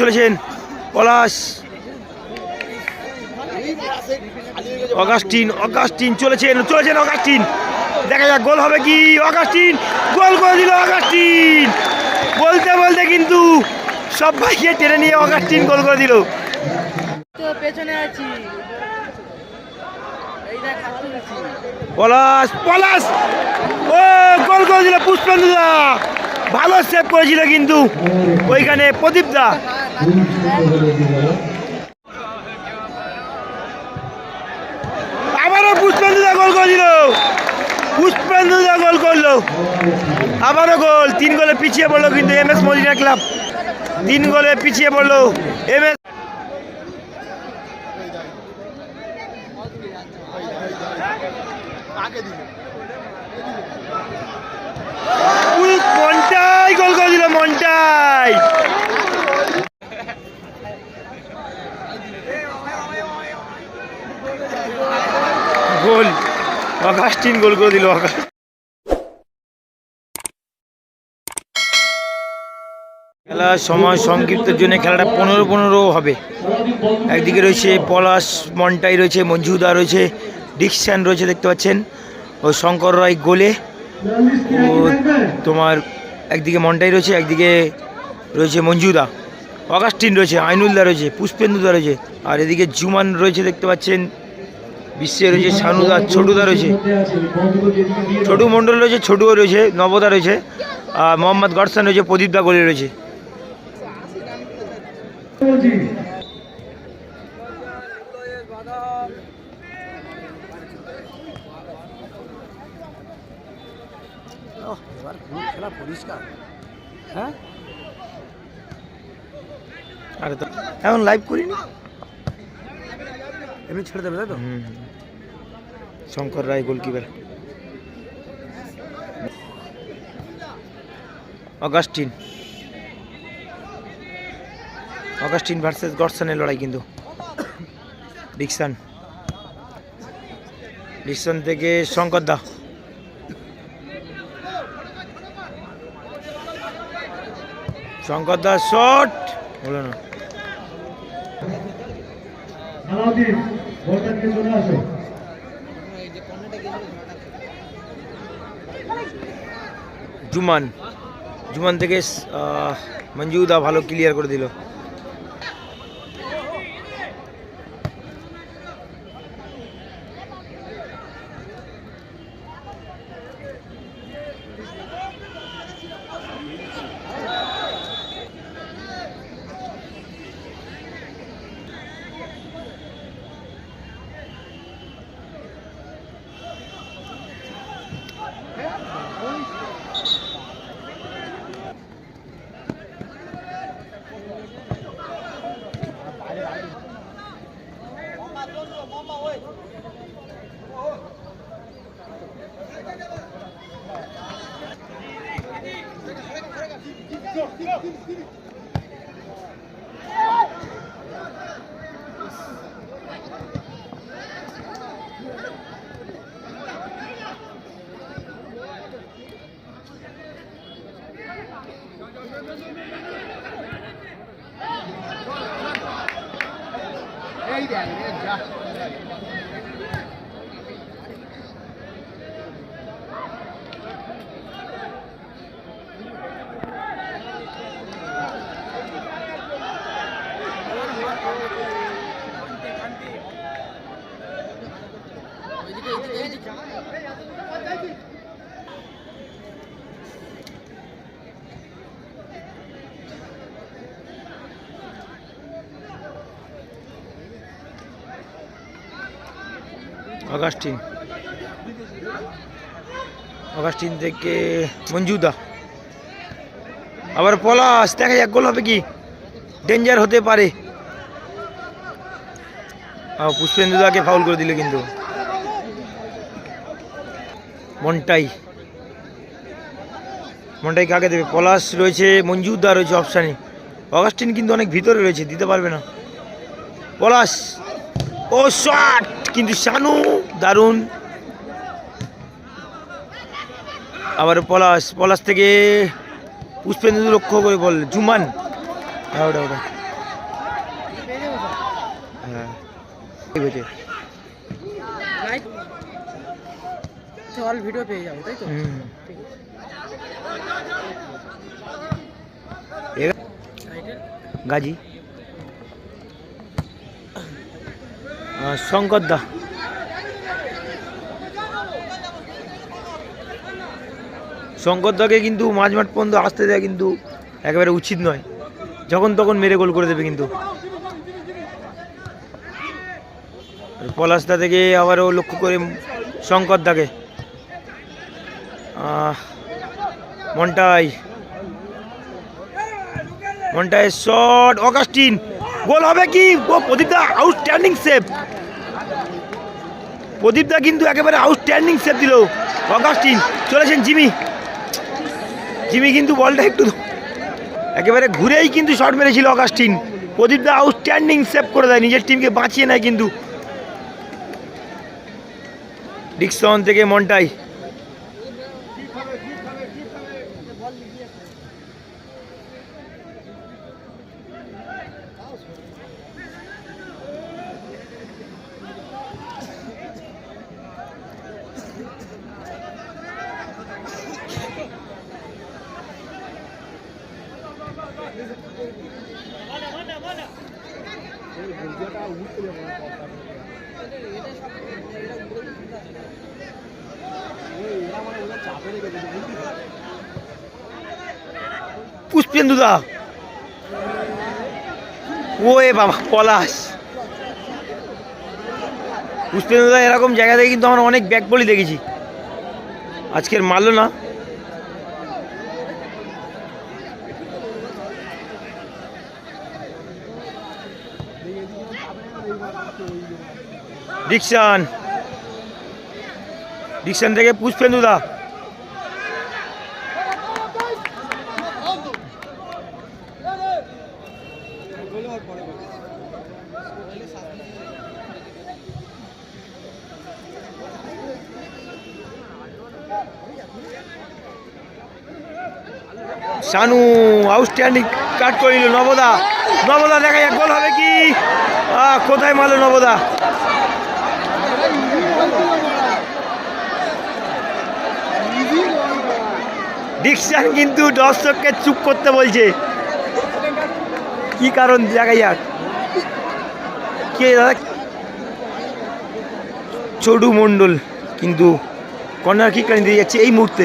চলেছেন পলাশ। Augustine Augustine চলেছেন চলেছেন অগাস্টিন। দেখা যাক গোল হবে কি? অগাস্টিন গোল করে দিল অগাস্টিন। বলতে বলতে কিন্তু সবাইকে টেনে নিয়ে অগাস্টিন গোল করে দিল। পেছনে আছি। পলাশ পলাশ। ও গোল করে দিল পুষ্পেন্দুদা। ভালো সেভ করেছিল কিন্তু ওইখানে প্রদীপ দা। আবারও পুষ্পেন্দুদা গোল করে দিল পুষ্পেন্দুদা গোল করল। আবারও গোল। তিন গোলে পিছিয়ে পড়ল কিন্তু এম এস মদিনা ক্লাব। তিন গোলে পিছিয়ে পড়ল এম এস। মনটাই গোল করে দিল, মনটাই। গোল, অগাস্টিন গোল করে দিল, অগাস্টিন। খেলার সময় সংক্ষিপ্তের জন্য খেলাটা পনেরো পনেরো হবে। একদিকে রয়েছে পলাশ, মন্টাই রয়েছে, মঞ্জুদা রয়েছে, ডিকশান রয়েছে, দেখতে পাচ্ছেন। ও শঙ্কর রায় গোলে। ও তোমার একদিকে মন্টাই রয়েছে, একদিকে রয়েছে মঞ্জুদা। অগাস্টিন রয়েছে আইনুলদা রয়েছে, পুষ্পেন্দুদা রয়েছে, আর এদিকে জুমান রয়েছে দেখতে পাচ্ছেন, বিশ্বে রয়েছে সানুদা ছোটুদা রয়েছে। ছোটু মণ্ডল রয়েছে, ছোটুও রয়েছে, নবদা রয়েছে, আর মোহাম্মদ গডসান রয়েছে প্রদীপদা গলি রয়েছে। খেলা পরিষ্কার। হ্যাঁ? আরে তো এখন লাইভ করিনি। এমনি ছেড়ে দেবে তাই তো। Shankar Roy goalkeeper Augustine. Augustine versus গডসনের লড়াই কিন্তু। ডিকসন ডিকসন থেকে শঙ্কর দা। শঙ্কর দাস শট! হলো না। জুমান জুমান থেকে মঞ্জুদা ভালো ক্লিয়ার করে দিল। Get it, Get it. Augustine. Augustine থেকে মঞ্জুদা। আবার পলাশ, দেখা যাক গোল হবে কি? ডেঞ্জার হতে পারে। পুষ্পেন্দুদাকে ফাউল করে দিল কিন্তু। মন্টাই। মন্টাই কাকে দেবে? পলাশ রয়েছে, মঞ্জুদা রয়েছে অপশানে অগাস্টিন কিন্তু অনেক ভিতরে রয়েছে, দিতে পারবে না। পলাশ। ও শট কিন্তু শানু দারুণ। আবার পলাশ পলাশ থেকে পুষ্পেন্দু লক্ষ্য করে বল জুমান। হ্যাঁ, ওটা ওটা। হ্যাঁ। ঠিক আছে অল ভিডিও পেয়ে যাব তাই তো? হুম। ঠিক আছে। এ- টাইটেল গাজী। শঙ্কর দা। শঙ্কর দাকে কিন্তু মাঝ মাঠ পর্যন্ত আসতে দেওয়া কিন্তু একেবারে উচিত নয়। যখন তখন মেরে গোল করে দেবে কিন্তু। পলাশদা থেকে আবারও লক্ষ্য করে শঙ্কর দাকে আহ, মন্টাই। মন্টায় শট অগাস্টিন। গোল হবে কি? ও প্রদীপদা আউটস্ট্যান্ডিং সেভ প্রদীপদা কিন্তু একেবারে আউটস্ট্যান্ডিং সেভ দিল। অগাস্টিন চলেছেন জিমি। জিমি কিন্তু বলটা একটু একেবারে ঘুরেই কিন্তু শট মেরেছিল অগাস্টিন প্রদীপদা আউটস্ট্যান্ডিং সেভ করে দেয়, নিজের টিমকে বাঁচিয়ে নেয় কিন্তু। ডিকসন থেকে মন্টাই পুষ্পেন্দুদা ও এ বাবা, পলাশ। পুষ্পেন্দুদা এরকম জায়গা থেকে কিন্তু আমরা অনেক ব্যাগ বলি দেখেছি। আজকের মারলো না। ডিকশন। ডিকশন থেকে পুষ্পেন্দুদা শানু আউটস্ট্যান্ডিং কাট করে নিল নবদা। নবদা দেখা যাক, গোল হবে কি? কোথায় মারলো নবদা? ডিকশন কিন্তু দর্শককে চুপ করতে বলছে। কি কারণ দেখা যাক। কে দাদা? চড়ু মণ্ডল কিন্তু কর্নার কিক দিয়ে যাচ্ছে এই মুহূর্তে।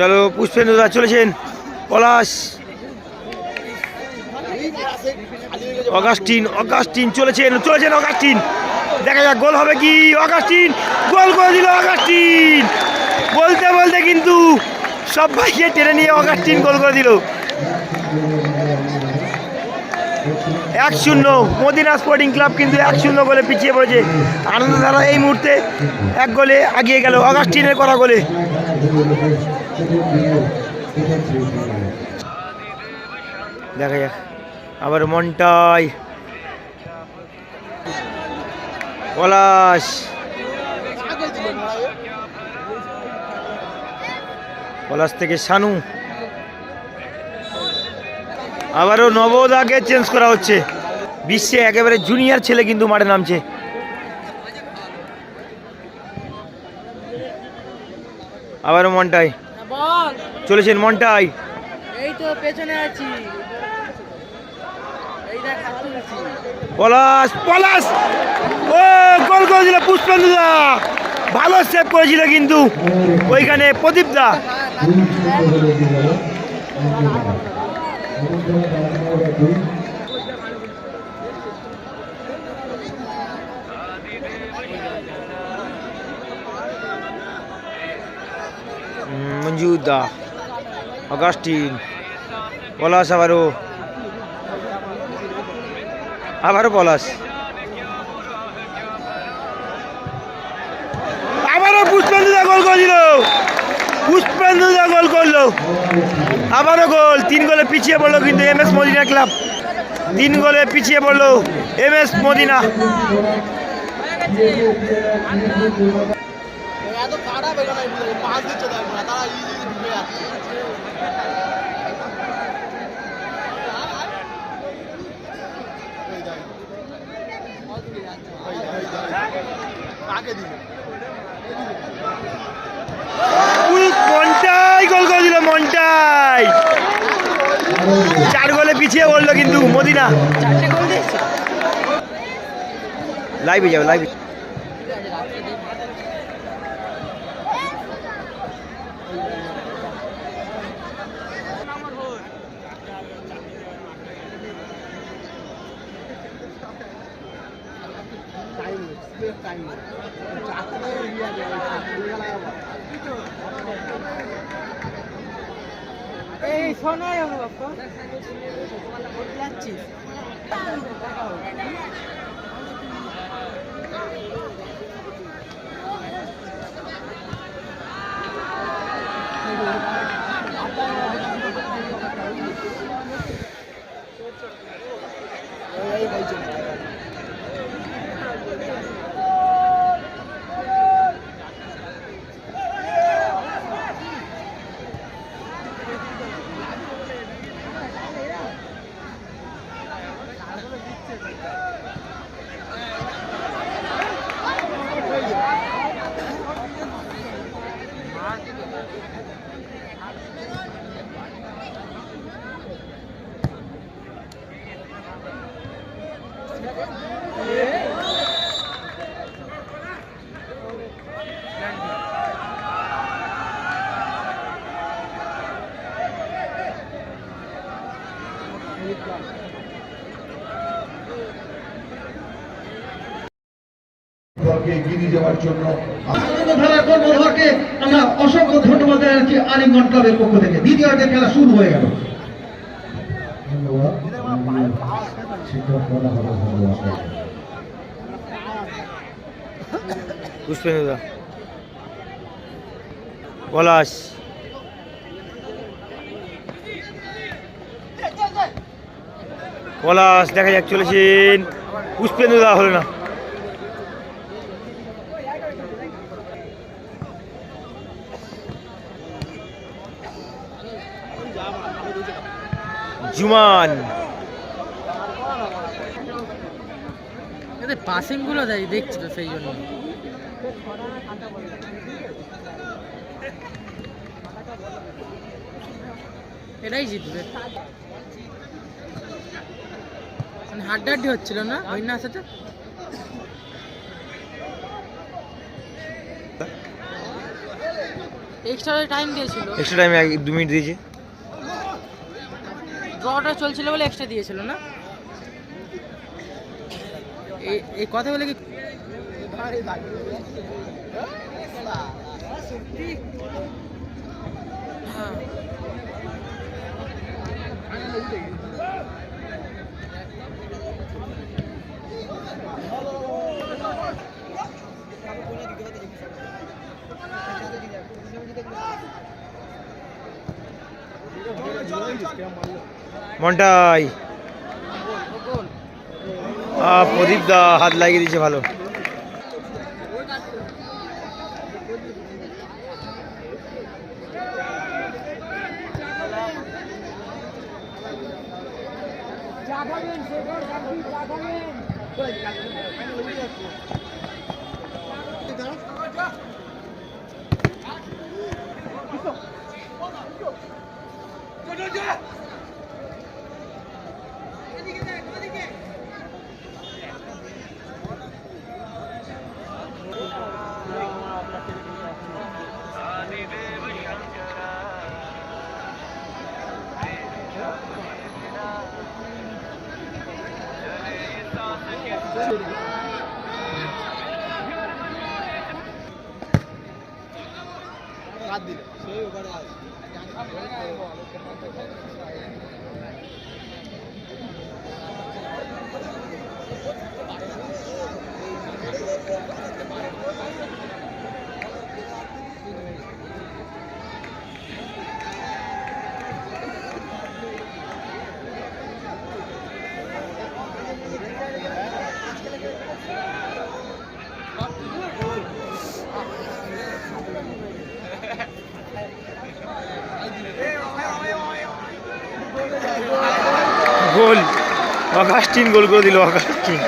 চলো পুষ্পেন্দুদা চলেছেন পলাশ। অগাস্টিন অগাস্টিন চলেছেন চলেছেন অগাস্টিন। দেখা যাক, গোল হবে কি? অগাস্টিন, গোল করে দিল অগাস্টিন। বলতে বলতে কিন্তু সবাইকে টেনে নিয়ে অগাস্টিন গোল করে দিল। এক শূন্য, মদিনা স্পোর্টিং ক্লাব কিন্তু এক শূন্য গোলে পিছিয়ে পড়েছে। আনন্দ ধারা এই মুহূর্তে এক গোলে আগিয়ে গেল অগাস্টিনের করা গোলে। দেখা যাক। আবার মন্টাই। পলাশ। পলাশ থেকে শানু আবারও নবোদাকে চেঞ্জ করা হচ্ছে। বিশ্বে একেবারে জুনিয়র ছেলে কিন্তু মাঠে নামছে। আবারও মন্টাই। চলেছেন মন্টাই। এই তো পেছনে আছি। পলাশ পলাশ! ও গোল করে দিল পুষ্পেন্দুদা ভালো সেভ করেছিল কিন্তু ওইখানে প্রদীপ দা। দা অগাস্টিন, পলাশ আবারও আবারও পলাশ। আবারও পুষ্পেন্দুদা গোল করে দিল পুষ্পে পুষ্পেন্দু দা গোল করল। আবারও গোল। তিন গোলে পিছিয়ে পড়ল কিন্তু এম এস মদিনা ক্লাব। তিন গোলে পিছিয়ে পড়ল এম এস মদিনা। খারাপ এখানে পাস দিচ্ছে না তারা ইজি ঢুকে যাচ্ছে। কাকে দিল উই, গোল করে দিল মন্টাই। চার গোলে পিছিয়ে পড়ল কিন্তু মদিনা। লাইভে যাবে লাইভে টাইম টাইম চারটে ইয়ে আছে এই শোনাই অনুভব যাচ্ছিস এগিয়ে যাওয়ার জন্য আমরা অসংখ্য ধন্যবাদ জানাচ্ছি আলিমগঞ্জ ক্লাবের পক্ষ থেকে। দ্বিতীয়ার্ধের খেলা শুরু হয়ে গেল। পলাশ পলাশ, দেখা যাক চলেছেন পুষ্পেন্দু দা হলো না। জুমান। পাসিংগুলো দেয় দেখছি তো সেই জন্য। এটাই জিতবে। হাড্ডাহাড্ডি হচ্ছিল না? ওই না সাথে এক্সট্রা টাইম দিয়েছিল। এক্সট্রা টাইমে এক দু মিনিট দিয়েছে। ড্রটা চলছিল বলে এক্সট্রা দিয়েছিল না? এই- এই কথা বলে কি হ্যাঁ। মন্টাই। প্রদীপ দা হাত লাগিয়ে দিয়েছে ভালো। কাট দিল সেই আছে অগাস্টিন গোল করে দিল অগাস্টিন